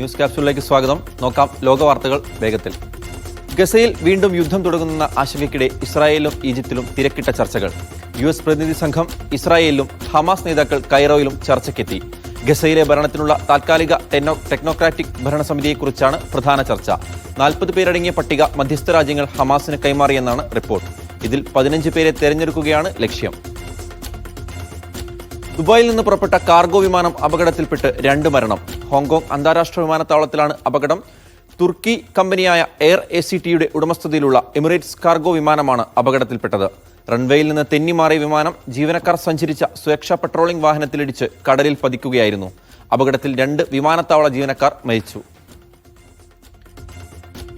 News ക്യാപ്സൂളിലേക്ക് സ്വാഗതം. നോക്കാം ലോക വാർത്തകൾ വേഗത്തിൽ. ഗസയിൽ വീണ്ടും യുദ്ധം തുടങ്ങുന്ന ആശങ്കയ്ക്കിടെ ഇസ്രായേലും ഈജിപ്തിലും തിരക്കിട്ട ചർച്ചകൾ. യു എസ് പ്രതിനിധി സംഘം ഇസ്രായേലിലും ഹമാസ് നേതാക്കൾ കൈറോയിലും ചർച്ചയ്ക്കെത്തി. ഗസയിലെ ഭരണത്തിനുള്ള താൽക്കാലിക ടെക്നോ ടെക്നോക്രാറ്റിക് ഭരണസമിതിയെക്കുറിച്ചാണ് പ്രധാന ചർച്ച. നാൽപ്പത് പേരടങ്ങിയ പട്ടിക മധ്യസ്ഥ രാജ്യങ്ങൾ ഹമാസിന് കൈമാറിയെന്നാണ് റിപ്പോർട്ട്. ഇതിൽ പതിനഞ്ച് പേരെ തെരഞ്ഞെടുക്കുകയാണ് ലക്ഷ്യം. ദുബായിൽ നിന്ന് പുറപ്പെട്ട കാർഗോ വിമാനം അപകടത്തിൽപ്പെട്ട് രണ്ട് മരണം. ഹോങ്കോങ് അന്താരാഷ്ട്ര വിമാനത്താവളത്തിലാണ് അപകടം. തുർക്കി കമ്പനിയായ എയർ എ സി ടിയുടെ ഉടമസ്ഥതയിലുള്ള എമിറേറ്റ്സ് കാർഗോ വിമാനമാണ് അപകടത്തിൽപ്പെട്ടത്. റൺവേയിൽ നിന്ന് തെന്നിമാറിയ വിമാനം ജീവനക്കാർ സഞ്ചരിച്ച സുരക്ഷാ പട്രോളിംഗ് വാഹനത്തിലിടിച്ച് കടലിൽ പതിക്കുകയായിരുന്നു. അപകടത്തിൽ രണ്ട് വിമാനത്താവള ജീവനക്കാർ മരിച്ചു.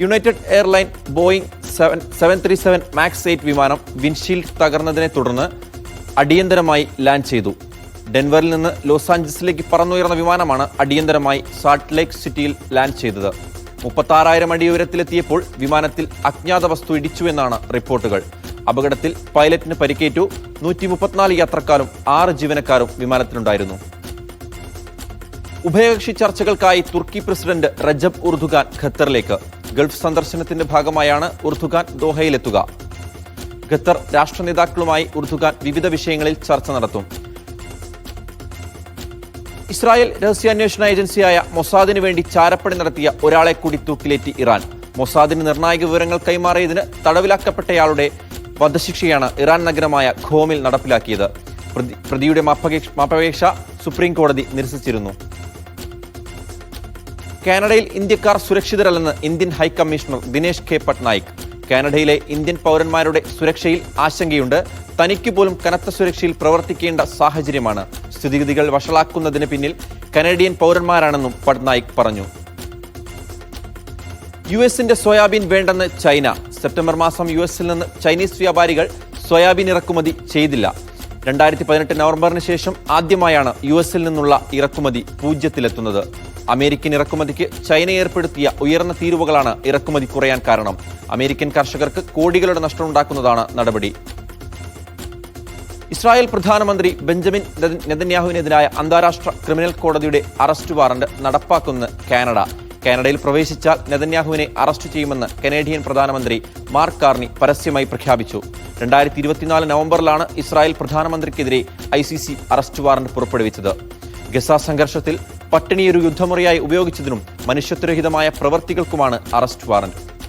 United airline Boeing seven seven three seven max eight വിമാനം വിൻഷീൽഡ് തകർന്നതിനെ തുടർന്ന് അടിയന്തരമായി ലാൻഡ് ചെയ്തു. ഡെൻവറിൽ നിന്ന് ലോസ് ആഞ്ചൽസിലേക്ക് പറന്നുയർന്ന വിമാനമാണ് അടിയന്തരമായി സാൾട്ട് ലേക്ക് സിറ്റിയിൽ ലാൻഡ് ചെയ്തത്. മുപ്പത്താറായിരം അടി ഉയരത്തിലെത്തിയപ്പോൾ വിമാനത്തിൽ അജ്ഞാത വസ്തു ഇടിച്ചുവെന്നാണ് റിപ്പോർട്ടുകൾ. അപകടത്തിൽ പൈലറ്റിന് പരിക്കേറ്റു നൂറ്റി മുപ്പത്തിനാല് യാത്രക്കാരും ആറ് ജീവനക്കാരും വിമാനത്തിലുണ്ടായിരുന്നു. ഉഭയകക്ഷി ചർച്ചകൾക്കായി തുർക്കി പ്രസിഡന്റ് റജബ് ഉർദുഖാൻ ഖത്തറിലേക്ക്. ഗൾഫ് സന്ദർശനത്തിന്റെ ഭാഗമായാണ് ഉർദുഖാൻ ദോഹയിലെത്തുക. ഖത്തർ രാഷ്ട്ര നേതാക്കളുമായി ഉർദുഖാൻ വിവിധ വിഷയങ്ങളിൽ ചർച്ച നടത്തും. ഇസ്രായേൽ രഹസ്യാന്വേഷണ ഏജൻസിയായ മൊസാദിന് വേണ്ടി ചാരപ്പണി നടത്തിയ ഒരാളെ കൂടി തൂക്കിലേറ്റി ഇറാൻ. മൊസാദിന് നിർണായക വിവരങ്ങൾ കൈമാറിയതിന് തടവിലാക്കപ്പെട്ടയാളുടെ വധശിക്ഷയാണ് ഇറാൻ നഗരമായ ഖോമിൽ നടപ്പിലാക്കിയത്. പ്രതിയുടെ മാപ്പപേക്ഷ സുപ്രീം കോടതി നിരസിച്ചിരുന്നു. കാനഡയിൽ ഇന്ത്യക്കാർ സുരക്ഷിതരല്ലെന്ന് Indian high commissioner Dinesh K. Patnaik. കാനഡയിലെ ഇന്ത്യൻ പൗരന്മാരുടെ സുരക്ഷയിൽ ആശങ്കയുണ്ട്. തനിക്ക് പോലും കനത്ത സുരക്ഷയിൽ പ്രവർത്തിക്കേണ്ട സാഹചര്യമാണ് സ്ഥിതിഗതികൾ വഷളാക്കുന്നതിന് പിന്നിൽ കനേഡിയൻ പൗരന്മാരാണെന്നും പട്നായിക് പറഞ്ഞു. യു എസിന്റെ സോയാബീൻ വേണ്ടെന്ന് ചൈന. സെപ്റ്റംബർ മാസം യു എസിൽ നിന്ന് ചൈനീസ് വ്യാപാരികൾ സോയാബീൻ ഇറക്കുമതി ചെയ്തില്ല. രണ്ടായിരത്തി പതിനെട്ട് നവംബറിന് ശേഷം ആദ്യമായാണ് യു എസിൽ നിന്നുള്ള ഇറക്കുമതി പൂജ്യത്തിലെത്തുന്നത്. അമേരിക്കൻ ഇറക്കുമതിക്ക് ചൈന ഏർപ്പെടുത്തിയ ഉയർന്ന തീരുവകളാണ് ഇറക്കുമതി കുറയാൻ കാരണം. അമേരിക്കൻ കർഷകർക്ക് കോടികളുടെ നഷ്ടമുണ്ടാക്കുന്നതാണ് നടപടി. ഇസ്രായേൽ പ്രധാനമന്ത്രി ബെഞ്ചമിൻ നെത- നെതന്യാഹുവിനെതിരായ അന്താരാഷ്ട്ര ക്രിമിനൽ കോടതിയുടെ അറസ്റ്റ് വാറണ്ട് നടപ്പാക്കുന്ന കാനഡ. കാനഡയിൽ പ്രവേശിച്ചാൽ നെതന്യാഹുവിനെ അറസ്റ്റ് ചെയ്യുമെന്ന് കനേഡിയൻ പ്രധാനമന്ത്രി മാർക്ക് കാർണി പരസ്യമായി പ്രഖ്യാപിച്ചു. രണ്ടായിരത്തി ഇരുപത്തിനാല് നവംബറിലാണ് Israel പ്രധാനമന്ത്രിക്കെതിരെ I C C arrest warrant പുറപ്പെടുവിച്ചത്. ഗസ സംഘർഷത്തിൽ പട്ടിണിയൊരു യുദ്ധമുറയായി ഉപയോഗിച്ചതിനും മനുഷ്യത്വരഹിതമായ പ്രവർത്തികൾക്കുമാണ് അറസ്റ്റ് വാറന്റ്.